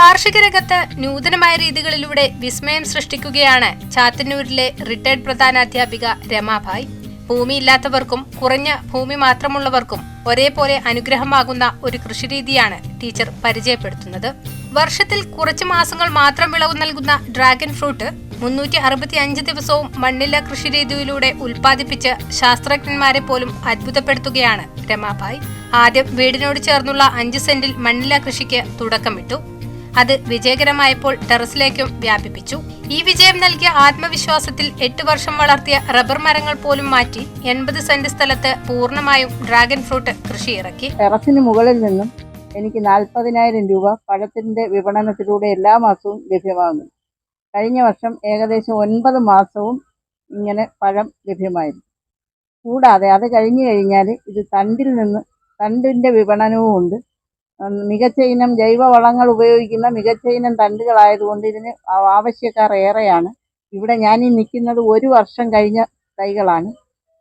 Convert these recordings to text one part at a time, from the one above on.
കാർഷിക രംഗത്ത് നൂതനമായ രീതികളിലൂടെ വിസ്മയം സൃഷ്ടിക്കുകയാണ് ചാത്തന്നൂരിലെ റിട്ടയർഡ് പ്രധാനാധ്യാപിക രമാഭായ്. ഭൂമിയില്ലാത്തവർക്കും കുറഞ്ഞ ഭൂമി മാത്രമുള്ളവർക്കും ഒരേപോലെ അനുഗ്രഹമാകുന്ന ഒരു കൃഷിരീതിയാണ് ടീച്ചർ പരിചയപ്പെടുത്തുന്നത്. വർഷത്തിൽ കുറച്ച് മാസങ്ങൾ മാത്രം വിളവ് നൽകുന്ന ഡ്രാഗൺ ഫ്രൂട്ട് മുന്നൂറ്റി അറുപത്തി അഞ്ച് ദിവസവും മണ്ണില്ല കൃഷിരീതിയിലൂടെ ഉൽപ്പാദിപ്പിച്ച് ശാസ്ത്രജ്ഞന്മാരെ പോലും അത്ഭുതപ്പെടുത്തുകയാണ് രമാഭായ്. ആദ്യം വീടിനോട് ചേർന്നുള്ള അഞ്ച് സെന്റിൽ മണ്ണില്ല കൃഷിക്ക് തുടക്കമിട്ടു. അത് വിജയകരമായപ്പോൾ ടെറസിലേക്കും വ്യാപിപ്പിച്ചു. ഈ വിജയം നൽകിയ ആത്മവിശ്വാസത്തിൽ എട്ട് വർഷം വളർത്തിയ റബ്ബർ മരങ്ങൾ പോലും മാറ്റി എൺപത് സെന്റ് സ്ഥലത്ത് പൂർണമായും ഡ്രാഗൺ ഫ്രൂട്ട് കൃഷി ഇറക്കി ടെറസിന് മുകളിൽ നിന്നും എനിക്ക് നാൽപ്പതിനായിരം രൂപ പഴത്തിന്റെ വിപണനത്തിലൂടെ എല്ലാ മാസവും ലഭ്യമാകുന്നു. കഴിഞ്ഞ വർഷം ഏകദേശം ഒൻപത് മാസവും ഇങ്ങനെ പഴം ലഭ്യമായിരുന്നു. കൂടാതെ അത് കഴിഞ്ഞു കഴിഞ്ഞാൽ ഇത് തണ്ടിൽ നിന്ന് തണ്ടിന്റെ വിപണനവും ഉണ്ട്. മികച്ച ഇനം ജൈവ വളങ്ങൾ ഉപയോഗിക്കുന്ന മികച്ച ഇനം തണ്ടുകളായതുകൊണ്ട് ഇതിന് ആവശ്യക്കാർ ഏറെയാണ്. ഇവിടെ ഞാൻ ഈ നിൽക്കുന്നത് ഒരു വർഷം കഴിഞ്ഞ തൈകളാണ്.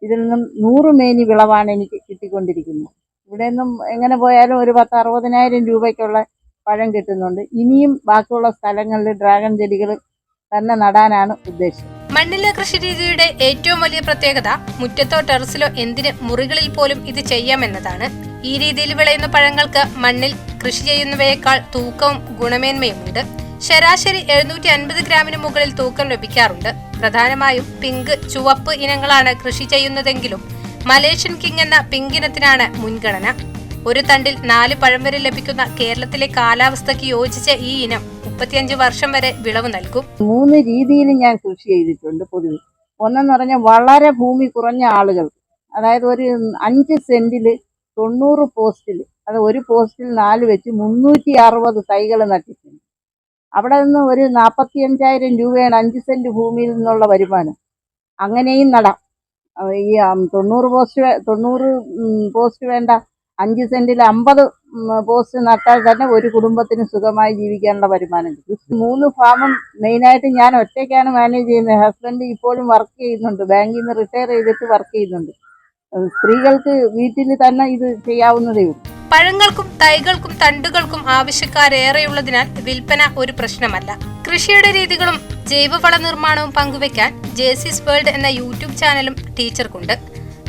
ഇതിൽ നിന്നും നൂറ് മേനി വിളവാണ് എനിക്ക് കിട്ടിക്കൊണ്ടിരിക്കുന്നത്. ഇവിടെ നിന്നും എങ്ങനെ പോയാലും ഒരു പത്ത് അറുപതിനായിരം രൂപയ്ക്കുള്ള പഴം കിട്ടുന്നുണ്ട്. ഇനിയും ബാക്കിയുള്ള സ്ഥലങ്ങളിൽ ഡ്രാഗൺ ചെടികൾ തന്നെ നടാനാണ് ഉദ്ദേശം. മണ്ണില കൃഷി രീതിയുടെ ഏറ്റവും വലിയ പ്രത്യേകത മുറ്റത്തോ ടെറസിലോ എന്തിന് മുറികളിൽ പോലും ഇത് ചെയ്യാം ചെയ്യാമെന്നതാണ്. ഈ രീതിയിൽ വിളയുന്ന പഴങ്ങൾക്ക് മണ്ണിൽ കൃഷി ചെയ്യുന്നവയേക്കാൾ തൂക്കവും ഗുണമേന്മയുമുണ്ട്. ശരാശരി എഴുന്നൂറ്റി അൻപത് ഗ്രാമിന് മുകളിൽ തൂക്കം ലഭിക്കാറുണ്ട്. പ്രധാനമായും പിങ്ക് ചുവപ്പ് ഇനങ്ങളാണ് കൃഷി ചെയ്യുന്നതെങ്കിലും മലേഷ്യൻ കിങ് എന്ന പിങ്ക് ഇനത്തിനാണ് മുൻഗണന. ഒരു തണ്ടിൽ നാല് പഴം വരെ ലഭിക്കുന്ന കേരളത്തിലെ കാലാവസ്ഥയ്ക്ക് യോജിച്ച ഈ ഇനം മുപ്പത്തിയഞ്ച് വർഷം വരെ വിളവ് നൽകും. മൂന്ന് രീതിയിൽ ഞാൻ കൃഷി ചെയ്തിട്ടുണ്ട് പൊതുവെ. ഒന്നെന്ന് പറഞ്ഞാൽ വളരെ ഭൂമി കുറഞ്ഞ ആളുകൾ അതായത് ഒരു അഞ്ച് സെന്റിൽ തൊണ്ണൂറ് പോസ്റ്റിൽ അത് ഒരു പോസ്റ്റിൽ നാല് വെച്ച് മുന്നൂറ്റി അറുപത് തൈകൾ നട്ടിട്ടുണ്ട്. അവിടെ നിന്ന് ഒരു നാൽപ്പത്തി അഞ്ചായിരം രൂപയാണ് അഞ്ച് സെന്റ് ഭൂമിയിൽ നിന്നുള്ള വരുമാനം. അങ്ങനെയും നടാം. ഈ തൊണ്ണൂറ് പോസ്റ്റ് തൊണ്ണൂറ് പോസ്റ്റ് വേണ്ട അഞ്ച് സെന്റിൽ അമ്പത് പോസ്റ്റ് നട്ടാൽ തന്നെ ഒരു കുടുംബത്തിന് സുഖമായി ജീവിക്കാനുള്ള വരുമാനം കിട്ടും. മൂന്ന് ഫാമും മെയിനായിട്ട് ഞാൻ ഒറ്റയ്ക്കാണ് മാനേജ് ചെയ്യുന്നത്. ഹസ്ബൻഡ് ഇപ്പോഴും വർക്ക് ചെയ്യുന്നുണ്ട്. ബാങ്കിൽ നിന്ന് റിട്ടയർ ചെയ്തിട്ട് വർക്ക് ചെയ്യുന്നുണ്ട്. സ്ത്രീകൾക്ക് വീട്ടിൽ തന്നെ ഇത് ചെയ്യാവുന്നതേ ഉള്ളൂ. പഴങ്ങൾക്കും തൈകൾക്കും തണ്ടുകൾക്കും ആവശ്യക്കാരേറെയുള്ളതിനാൽ വിൽപ്പന ഒരു പ്രശ്നമല്ല. കൃഷിയുടെ രീതികളും ജൈവവള നിർമ്മാണവും പങ്കുവെക്കാൻ ജേസിസ് വേൾഡ് എന്ന യൂട്യൂബ് ചാനലും ടീച്ചർക്കുണ്ട്.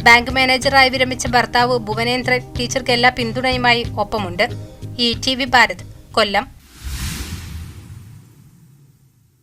ബാങ്ക് മാനേജറായി വിരമിച്ച ഭർത്താവ് ഭുവനേന്ദ്രൻ ടീച്ചർക്ക് എല്ലാ പിന്തുണയുമായി ഒപ്പമുണ്ട്. E T V Bharat Kollam.